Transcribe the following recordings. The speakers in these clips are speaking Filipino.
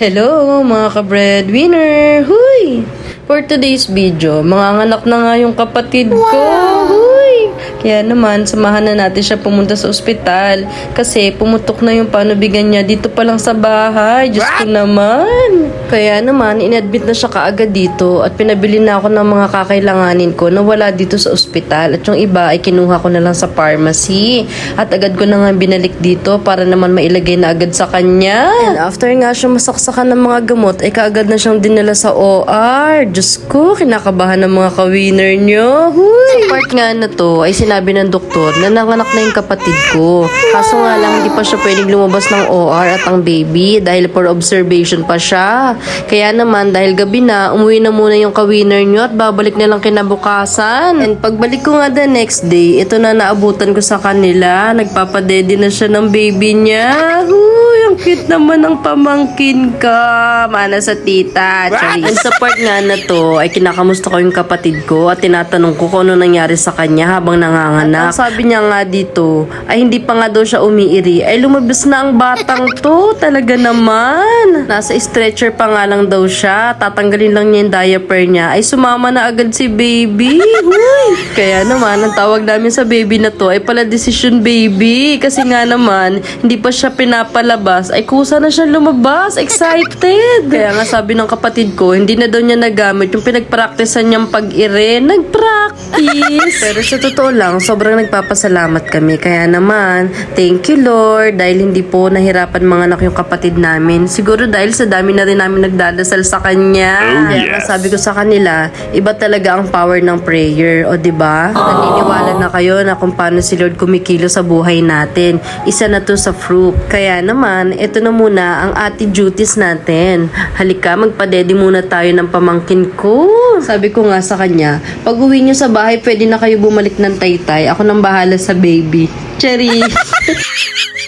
Hello mga ka-breadwinner! Huy! For today's video, mga anak na nga yung kapatid ko. Huy! Kaya naman, samahan na natin siya pumunta sa ospital. Kasi pumutok na yung panubigan niya dito pa lang sa bahay. Diyos ko naman. Kaya naman, inadmit na siya kaagad dito at pinabili na ako ng mga kakailanganin ko na wala dito sa ospital. At yung iba ay kinuha ko na lang sa pharmacy. At agad ko na nga binalik dito para naman mailagay na agad sa kanya. And after nga siya masaksakan ng mga gamot, ay kaagad na siyang dinala sa OR. Diyos ko, kinakabahan ng mga ka-winner niyo. Huy! Part nga na to, ay sinabi ng doktor na nanganak na yung kapatid ko. Kaso nga lang, hindi pa siya pwedeng lumabas ng OR at ang baby dahil for observation pa siya. Kaya naman, dahil gabi na, umuwi na muna yung ka-winner niyo at babalik na lang kinabukasan. And pagbalik ko nga the next day, ito na naabutan ko sa kanila. Nagpapadede na siya ng baby niya. Huy, ang cute naman ng pamangkin ka. Mana sa tita. Charis. And sa part nga na to, ay kinakamusta ko yung kapatid ko at tinatanong ko kung ano nangyari sa kanya habang nanganganak. At ang sabi niya nga dito, ay hindi pa nga daw siya umiiri. Ay lumabas na ang batang to. Talaga naman. Nasa stretcher pa nga lang daw siya. Tatanggalin lang niya yung diaper niya. Ay sumama na agad si baby. Huy. Kaya naman, ang tawag namin sa baby na to ay pala decision baby. Kasi nga naman, hindi pa siya pinapalabas. Ay kusa na siya lumabas. Excited. Kaya nga sabi ng kapatid ko, hindi na daw niya nagamit yung pinagpraktisan niyang pag-ire. Nagpractice. Pero sa totoo lang, sobrang nagpapasalamat kami. Kaya naman, thank you Lord. Dahil hindi po nahirapan mga anak yung kapatid namin. Siguro dahil sa dami na rin namin nagdadasal sa kanya. Kaya nga sabi ko sa kanila, iba talaga ang power ng prayer. O di ba? Naniniwala na kayo na kung paano si Lord kumikilo sa buhay natin. Isa na to sa fruit. Kaya naman, ito na muna ang ating duties natin. Halika, magpadedi muna tayo ng pamangkin ko. Sabi ko nga sa kanya, pag uwi nyo sa bahay, pwede na kayo bumalik ng taytay. Ako nang bahala sa baby. Cherry!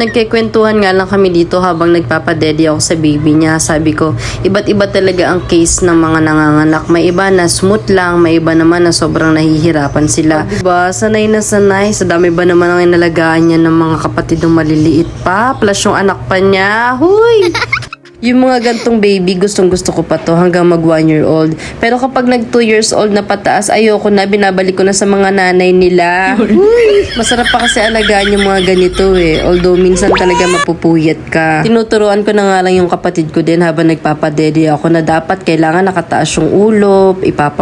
Nagkikwentuhan nga lang kami dito habang nagpapadede ako sa baby niya. Sabi ko, iba't iba talaga ang case ng mga nanganganak. May iba na smooth lang, may iba naman na sobrang nahihirapan sila. Diba? Sanay na sanay. Sa dami ba naman ang inalagaan niya ng mga kapatid ng maliliit pa? Plus yung anak pa niya. Huy! Yung mga gantong baby, gustong gusto ko pa to hanggang mag 1 year old. Pero kapag nag 2 years old na pataas, ayoko na, binabalik ko na sa mga nanay nila. Masarap pa kasi alagaan yung mga ganito eh. Although minsan talaga mapupuyat ka. Tinuturuan ko na nga lang yung kapatid ko din habang nagpapadede ako na dapat kailangan nakataas yung ulo, ipapa